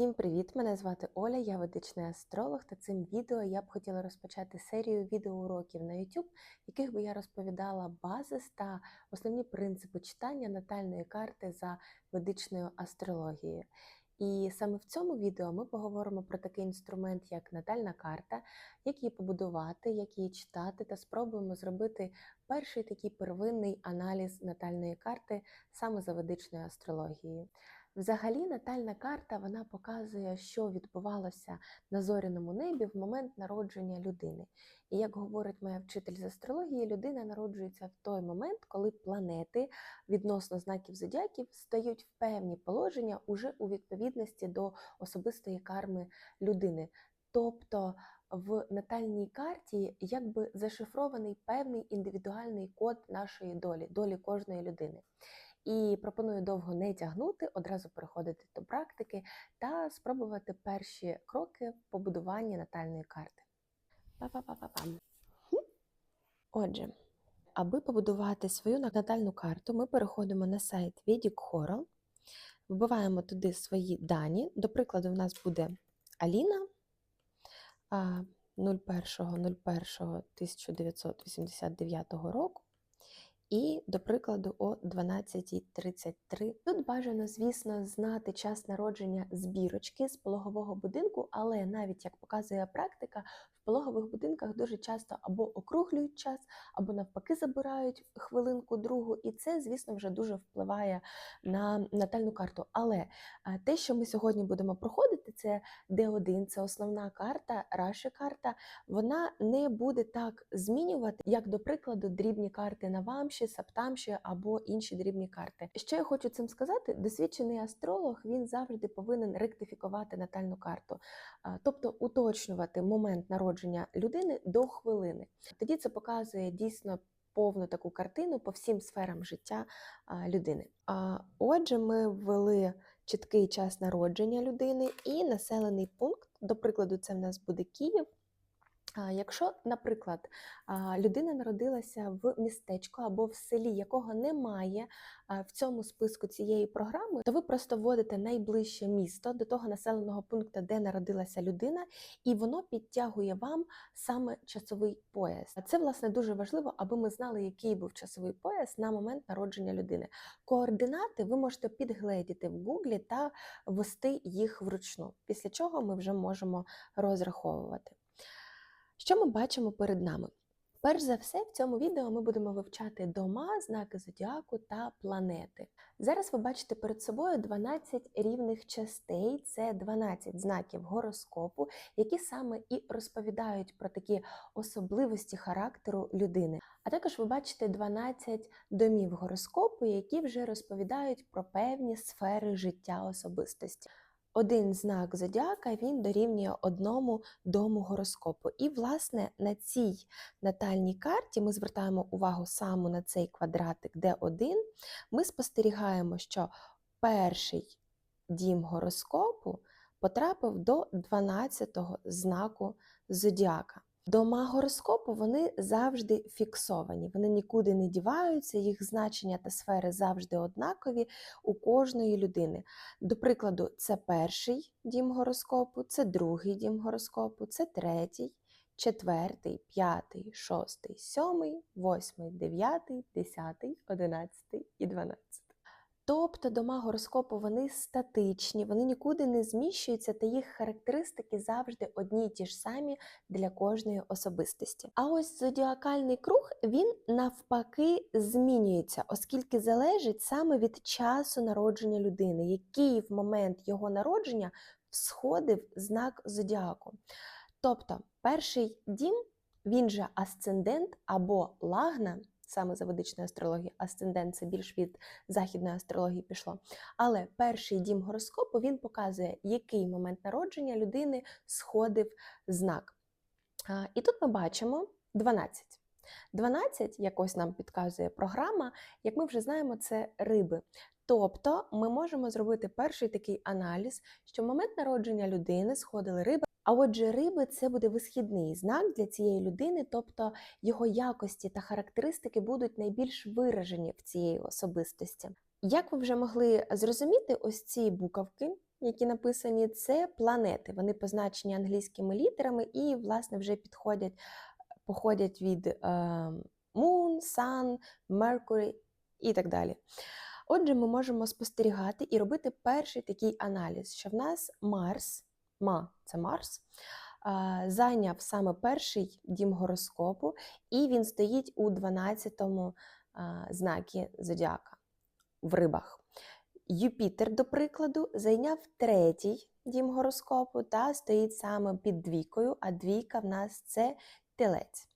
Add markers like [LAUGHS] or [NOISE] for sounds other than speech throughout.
Всім привіт! Мене звати Оля, я ведичний астролог, та цим відео я б хотіла розпочати серію відеоуроків на YouTube, в яких би я розповідала базис та основні принципи читання натальної карти за ведичною астрологією. І саме в цьому відео ми поговоримо про такий інструмент, як натальна карта, як її побудувати, як її читати, та спробуємо зробити перший такий первинний аналіз натальної карти саме за ведичною астрологією. Взагалі, натальна карта вона показує, що відбувалося на зоряному небі в момент народження людини. І як говорить моя вчитель з астрології, людина народжується в той момент, коли планети відносно знаків зодіаків стають в певні положення уже у відповідності до особистої карми людини. Тобто в натальній карті якби зашифрований певний індивідуальний код нашої долі, долі кожної людини. І пропоную довго не тягнути, одразу переходити до практики та спробувати перші кроки в побудуванні натальної карти. Па-па-па-па-пам. Отже, аби побудувати свою натальну карту, ми переходимо на сайт Coral, вбиваємо туди свої дані. До прикладу, в нас буде Аліна 01.01.1989 року. І, до прикладу, о 12.33. Тут бажано, звісно, знати час народження збірочки з пологового будинку, але навіть як показує практика, в пологових будинках дуже часто або округлюють час, або навпаки забирають хвилинку другу, і це, звісно, вже дуже впливає на натальну карту. Але те, що ми сьогодні будемо проходити, це D1, це основна карта, раші карта, вона не буде так змінювати, як, до прикладу, дрібні карти на вамші, саптамші або інші дрібні карти. Що я хочу цим сказати? Досвідчений астролог він завжди повинен ректифікувати натальну карту, тобто уточнювати момент народження людини до хвилини. Тоді це показує дійсно. Повну таку картину по всім сферам життя людини. Отже, ми ввели чіткий час народження людини і населений пункт. До прикладу, це в нас буде Київ. Якщо, наприклад, людина народилася в містечку або в селі, якого немає в цьому списку цієї програми, то ви просто вводите найближче місто до того населеного пункту, де народилася людина, і воно підтягує вам саме часовий пояс. Це власне дуже важливо, аби ми знали, який був часовий пояс на момент народження людини. Координати ви можете підгледіти в Гуглі та ввести їх вручну, після чого ми вже можемо розраховувати. Що ми бачимо перед нами? Перш за все, в цьому відео ми будемо вивчати дома, знаки зодіаку та планети. Зараз ви бачите перед собою 12 рівних частей, це 12 знаків гороскопу, які саме і розповідають про такі особливості характеру людини. А також ви бачите 12 домів гороскопу, які вже розповідають про певні сфери життя особистості. Один знак зодіака він дорівнює одному дому гороскопу. І, власне, на цій натальній карті ми звертаємо увагу саме на цей квадратик D1. Ми спостерігаємо, що перший дім гороскопу потрапив до 12-го знаку зодіака. Дома гороскопу вони завжди фіксовані, вони нікуди не діваються, їх значення та сфери завжди однакові у кожної людини. До прикладу, це перший дім гороскопу, це другий дім гороскопу, це третій, четвертий, п'ятий, шостий, сьомий, восьмий, дев'ятий, десятий, одинадцятий і дванадцятий. Тобто дома гороскопу вони статичні, вони нікуди не зміщуються, та їх характеристики завжди одні й ті ж самі для кожної особистості. А ось зодіакальний круг він навпаки змінюється, оскільки залежить саме від часу народження людини, який в момент його народження всходив знак зодіаку. Тобто, перший дім, він же асцендент або лагна саме за ведичної астрології, асцендент це більш від західної астрології пішло. Але перший дім гороскопу він показує, який момент народження людини сходив знак. І тут ми бачимо 12. 12, якось нам підказує програма, як ми вже знаємо, це риби. Тобто ми можемо зробити перший такий аналіз, що в момент народження людини сходили риби. А отже, риби це буде висхідний знак для цієї людини, тобто його якості та характеристики будуть найбільш виражені в цієї особистості. Як ви вже могли зрозуміти, ось ці буковки які написані, це планети. Вони позначені англійськими літерами і, власне, вже підходять, походять від е, Moon, Sun, Mercury і так далі. Отже, ми можемо спостерігати і робити перший такий аналіз, що в нас Марс, Ма це Марс, зайняв саме перший дім гороскопу, і він стоїть у 12-му знакі зодіака в рибах. Юпітер, до прикладу, зайняв третій дім гороскопу та стоїть саме під двійкою, а двійка в нас це телець.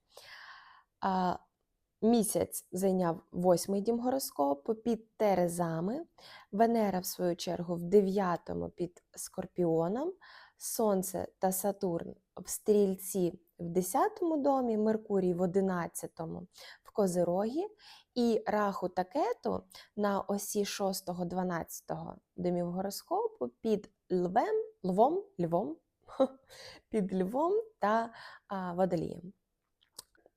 Місяць зайняв восьмий дім гороскопу під Терезами, Венера, в свою чергу, в дев'ятому під Скорпіоном, Сонце та Сатурн в стрільці в 10 домі, Меркурій в 11 в Козирогі, і Раху та Кету на осі 6-12 домів гороскопу під Львем, Львом, Львом, [LAUGHS] під Львом та Водолієм.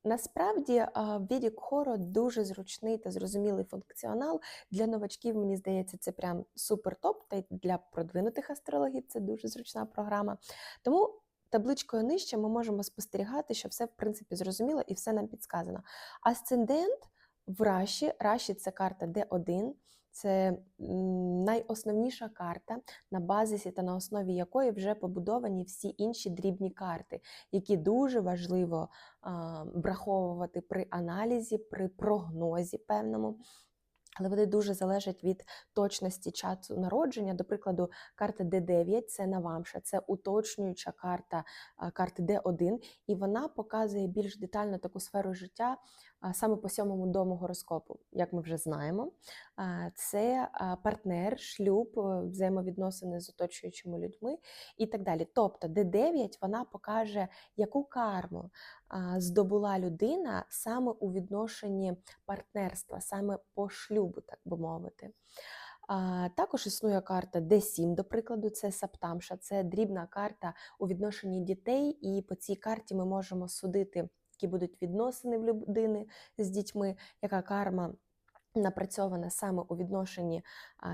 Насправді Відік Хоро дуже зручний та зрозумілий функціонал. Для новачків, мені здається, це прям супер топ. Та й для продвинутих астрологів це дуже зручна програма. Тому табличкою нижче ми можемо спостерігати, що все в принципі зрозуміло і все нам підсказано. Асцендент в Раші, Раші це карта Д1. Це найосновніша карта, на базисі та на основі якої вже побудовані всі інші дрібні карти, які дуже важливо враховувати при аналізі, при прогнозі певному. Але вони дуже залежать від точності часу народження. До прикладу, карта D9 це Навамша, це уточнююча карта карти D1, і вона показує більш детально таку сферу життя саме по сьомому дому гороскопу, як ми вже знаємо. Це партнер, шлюб, взаємовідносини з оточуючими людьми і так далі. Тобто, D9 вона покаже, яку карму здобула людина саме у відношенні партнерства, саме по шлюбу, так би мовити. Також існує карта D7, до прикладу, це Саптамша, це дрібна карта у відношенні дітей, і по цій карті ми можемо судити, які будуть відносини в людини з дітьми, яка карма напрацьована саме у відношенні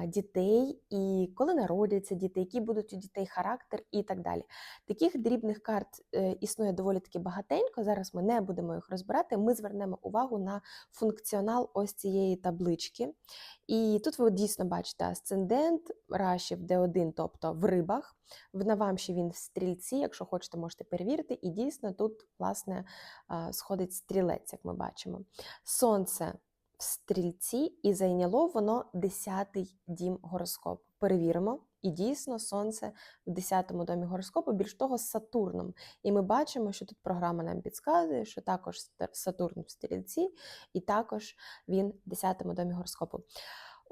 дітей, і коли народяться діти, які будуть у дітей характер і так далі. Таких дрібних карт е, існує доволі таки багатенько. Зараз ми не будемо їх розбирати. Ми звернемо увагу на функціонал ось цієї таблички. І тут ви дійсно бачите асцендент, рашів Д1, тобто в рибах. В Навамші він в стрільці, якщо хочете, можете перевірити. І дійсно тут, власне, сходить стрілець, як ми бачимо. Сонце стрільці, і зайняло воно 10-й дім гороскопу. Перевіримо. І дійсно сонце в 10-му домі гороскопу, більш того, з Сатурном. І ми бачимо, що тут програма нам підказує, що також Сатурн в стрільці, і також він в 10-му домі гороскопу.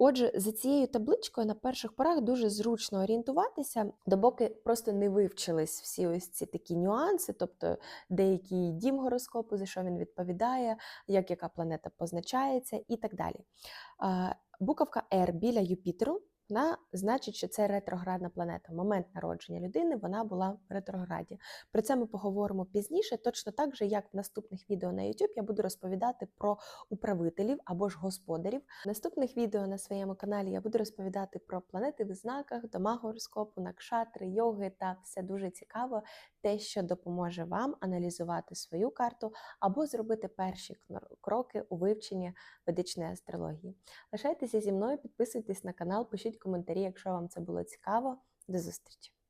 Отже, за цією табличкою на перших порах дуже зручно орієнтуватися, допоки просто не вивчились всі ось ці такі нюанси, тобто деякий дім гороскопу, за що він відповідає, як яка планета позначається і так далі. Буковка R біля Юпітеру вона значить, що це ретроградна планета. Момент народження людини вона була в ретрограді. Про це ми поговоримо пізніше, точно так же, як в наступних відео на YouTube я буду розповідати про управителів або ж господарів. В наступних відео на своєму каналі я буду розповідати про планети в знаках, дома гороскопу, накшатри, йоги та все дуже цікаво, те, що допоможе вам аналізувати свою карту або зробити перші кроки у вивченні ведичної астрології. Лишайтеся зі мною, підписуйтесь на канал, пишіть коментарі, якщо вам це було цікаво. До зустрічі!